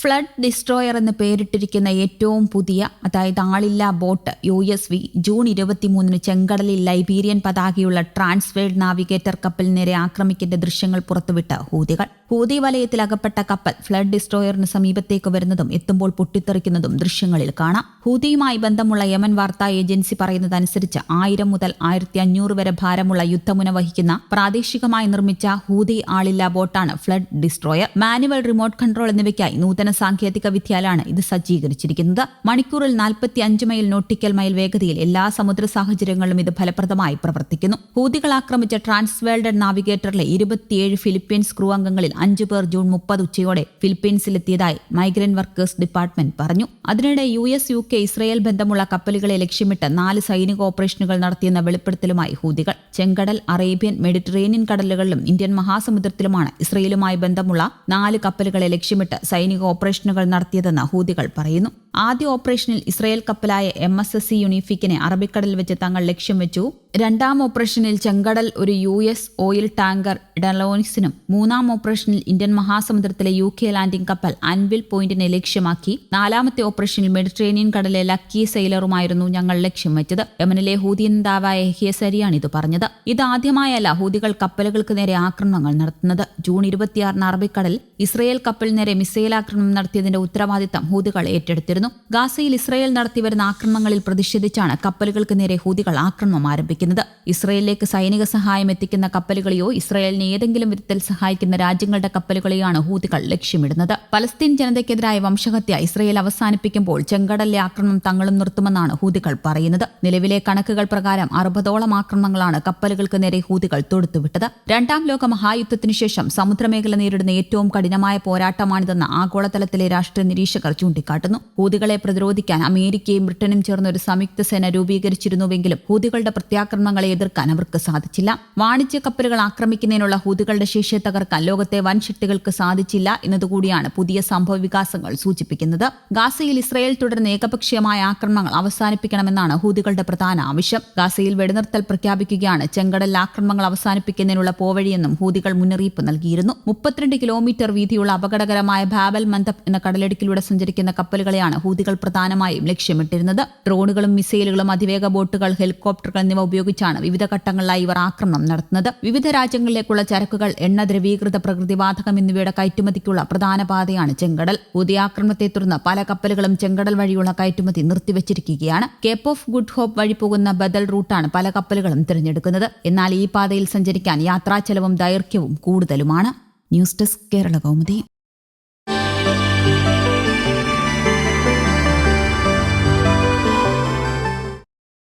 Flood destroyer എന്ന് പേരിട്ടിരിക്കുന്ന ഏറ്റവും പുതിയ അതായത് ആളില്ലാ boat U S V June ഇരുപത്തിമൂന്നിന് ചെങ്കടലിൽ ലൈബീരിയൻ പതാകയുള്ള ട്രാൻസ്വേൾഡ് നാവിഗേറ്റർ കപ്പലിന് നേരെ ആക്രമിക്കേണ്ട ദൃശ്യങ്ങൾ പുറത്തുവിട്ട ഹൂതികൾ. ഹൂതി വലയത്തിൽ അകപ്പെട്ട കപ്പൽ ഫ്ലഡ് ഡിസ്ട്രോയറിന് സമീപത്തേക്ക് വരുന്നതും എത്തുമ്പോൾ പൊട്ടിത്തെറിക്കുന്നതും ദൃശ്യങ്ങളിൽ കാണാം. ഹൂതിയുമായി ബന്ധമുള്ള യമൻ വാർത്താ ഏജൻസി പറയുന്നതനുസരിച്ച് ആയിരം മുതൽ ആയിരത്തി അഞ്ഞൂറ് വരെ ഭാരമുള്ള യുദ്ധമുന വഹിക്കുന്ന പ്രാദേശികമായി നിർമ്മിച്ച ഹൂതി ആളില്ല ബോട്ടാണ് flood destroyer. Manual remote control എന്നിവയ്ക്കായി നൂതന സാങ്കേതിക വിദ്യയിലാണ് ഇത് സജ്ജീകരിച്ചിരിക്കുന്നത്. മണിക്കൂറിൽ നാൽപ്പത്തി അഞ്ച് മൈൽ നോട്ടിക്കൽ മൈൽ വേഗതയിൽ എല്ലാ സമുദ്ര സാഹചര്യങ്ങളിലും ഇത് ഫലപ്രദമായി പ്രവർത്തിക്കുന്നു. ഹൂതികൾ ആക്രമിച്ച ട്രാൻസ്വേൾഡ് നാവിഗേറ്ററിലെ ഇരുപത്തിയേഴ് ഫിലിപ്പീൻസ് ക്രൂ അംഗങ്ങളിൽ അഞ്ചു പേർ ജൂൺ മുപ്പത് ഉച്ചയോടെ ഫിലിപ്പീൻസിലെത്തിയതായി മൈഗ്രന്റ് വർക്കേഴ്സ് ഡിപ്പാർട്ട്മെന്റ് പറഞ്ഞു. അതിനിടെ U S U K Israel ബന്ധമുള്ള കപ്പലുകളെ ലക്ഷ്യമിട്ട് നാല് സൈനിക ഓപ്പറേഷനുകൾ നടത്തിയെന്ന വെളിപ്പെടുത്തലുമായി ഹൂതികൾ. ചെങ്കടൽ അറേബ്യൻ മെഡിറ്ററേനിയൻ കടലുകളിലും ഇന്ത്യൻ മഹാസമുദ്രത്തിലുമാണ് ഇസ്രയേലുമായി ബന്ധമുള്ള നാല് കപ്പലുകളെ ലക്ഷ്യമിട്ട് സൈനിക ഓപ്പറേഷനുകൾ നടത്തിയതെന്ന് ഹൂതികൾ പറയുന്നു. ആദ്യ ഓപ്പറേഷനിൽ ഇസ്രയേൽ കപ്പലായ എം എസ് എസ് സി യുണീഫിക്കിനെ അറബിക്കടലിൽ വെച്ച് തങ്ങൾ ലക്ഷ്യം വെച്ചു. രണ്ടാം ഓപ്പറേഷനിൽ ചെങ്കടൽ ഒരു യു എസ് ഓയിൽ ടാങ്കർ ഡെലോനിക്സിനും മൂന്നാം ഓപ്പറേഷനിൽ ഇന്ത്യൻ മഹാസമുദ്രത്തിലെ യു കെ ലാൻഡിംഗ് കപ്പൽ അൻവിൽ പോയിന്റിനെ ലക്ഷ്യമാക്കി. നാലാമത്തെ ഓപ്പറേഷനിൽ മെഡിറ്ററേനിയൻ കടലിലെ ലക്കി സെയിലറുമായിരുന്നു ഞങ്ങൾ ലക്ഷ്യം വെച്ചത്. യമനിലെ ഹൂതി നേതാവായ ഹിയസരിയാണ് ഇത് പറഞ്ഞത്. ഇതാദ്യമായല്ല ഹൂതികൾ കപ്പലുകൾക്ക് നേരെ ആക്രമണങ്ങൾ നടത്തുന്നത്. ജൂൺ ഇരുപത്തിയാറിന് അറബിക്കടൽ ഇസ്രയേൽ കപ്പലിന് നേരെ മിസൈൽ ആക്രമണം നടത്തിയതിന്റെ ഉത്തരവാദിത്തം ഹൂതികൾ ഏറ്റെടുത്തിരുന്നു. ഗാസയിൽ ഇസ്രയേൽ നടത്തിവരുന്ന ആക്രമണങ്ങളിൽ പ്രതിഷേധിച്ചാണ് കപ്പലുകൾക്ക് നേരെ ഹൂതികൾ ആക്രമണം ആരംഭിക്കുന്നത്. ഇസ്രയേലിലേക്ക് സൈനിക സഹായം എത്തിക്കുന്ന കപ്പലുകളെയോ ഇസ്രയേലിനെ ഏതെങ്കിലും വിധത്തിൽ സഹായിക്കുന്ന രാജ്യങ്ങളുടെ കപ്പലുകളെയാണ് ഹൂതികൾ ലക്ഷ്യമിടുന്നത്. പലസ്തീൻ ജനതയ്ക്കെതിരായ വംശഹത്യ ഇസ്രയേൽ അവസാനിപ്പിക്കുമ്പോൾ ചെങ്കടലിലെ ആക്രമണം തങ്ങളും നിർത്തുമെന്നാണ് ഹൂതികൾ പറയുന്നത്. നിലവിലെ കണക്കുകൾ പ്രകാരം അറുപതോളം ആക്രമണങ്ങളാണ് കപ്പലുകൾക്ക് നേരെ ഹൂതികൾ തൊടുത്തുവിട്ടത്. രണ്ടാം ലോക മഹായുദ്ധത്തിനു ശേഷം സമുദ്രമേഖല നേരിടുന്ന ഏറ്റവും കഠിനമായ പോരാട്ടമാണിതെന്ന് ആഗോളതലത്തിലെ രാഷ്ട്രീയ നിരീക്ഷകർ ചൂണ്ടിക്കാട്ടുന്നു. ഹൂതികളെ പ്രതിരോധിക്കാൻ അമേരിക്കയും ബ്രിട്ടനും ചേർന്ന് ഒരു സംയുക്ത സേന രൂപീകരിച്ചിരുന്നുവെങ്കിലും ഹൂതികളുടെ പ്രത്യാക്രമണങ്ങളെ എതിർക്കാൻ അവർക്ക് സാധിച്ചില്ല. വാണിജ്യ കപ്പലുകൾ ആക്രമിക്കുന്നതിനുള്ള ഹൂതികളുടെ ശേഷിയെ തകർക്കാൻ ലോകത്തെ വൻ ശക്തികൾക്ക് സാധിച്ചില്ല എന്നതുകൂടിയാണ് പുതിയ സംഭവ വികാസങ്ങൾ സൂചിപ്പിക്കുന്നത്. ഗാസയിൽ ഇസ്രായേൽ തുടരുന്ന ഏകപക്ഷീയമായ ആക്രമണങ്ങൾ അവസാനിപ്പിക്കണമെന്നാണ് ഹൂതികളുടെ പ്രധാന ആവശ്യം. ഗാസയിൽ വെടിനിർത്തൽ പ്രഖ്യാപിക്കുകയാണ് ചെങ്കടൽ ആക്രമണങ്ങൾ അവസാനിപ്പിക്കുന്നതിനുള്ള പോവഴിയെന്നും ഹൂതികൾ മുന്നറിയിപ്പ് നൽകിയിരുന്നു. മുപ്പത്തിരണ്ട് കിലോമീറ്റർ വീതിയുള്ള അപകടകരമായ ബാബൽ മന്ദപ് എന്ന കടലിടുക്കിലൂടെ സഞ്ചരിക്കുന്ന കപ്പലുകളെയാണ് ഹൂതികൾ പ്രധാനമായും ലക്ഷ്യമിട്ടിരുന്നത്. ഡ്രോണുകളും മിസൈലുകളും അതിവേഗ ബോട്ടുകൾ ഹെലികോപ്റ്ററുകൾ എന്നിവ ഉപയോഗിച്ചാണ് വിവിധ ഘട്ടങ്ങളിലായി ഇവർ ആക്രമണം നടത്തുന്നത്. വിവിധ രാജ്യങ്ങളിലേക്കുള്ള ചരക്കുകൾ എണ്ണ ദ്രവീകൃത പ്രകൃതിവാതകം എന്നിവയുടെ കയറ്റുമതിക്കുള്ള പ്രധാന പാതയാണ് ചെങ്കടൽ. ഹൂതി ആക്രമണത്തെ തുടർന്ന് പല കപ്പലുകളും ചെങ്കടൽ വഴിയുള്ള കയറ്റുമതി നിർത്തിവച്ചിരിക്കുകയാണ്. കേപ്പ് ഓഫ് ഗുഡ് ഹോപ്പ് വഴി പോകുന്ന ബദൽ റൂട്ടാണ് പല കപ്പലുകളും തിരഞ്ഞെടുക്കുന്നത്. എന്നാൽ ഈ പാതയിൽ സഞ്ചരിക്കാൻ യാത്രാ ചെലവും ദൈർഘ്യവും കൂടുതലുമാണ്. News desk Kerala Kaumudi.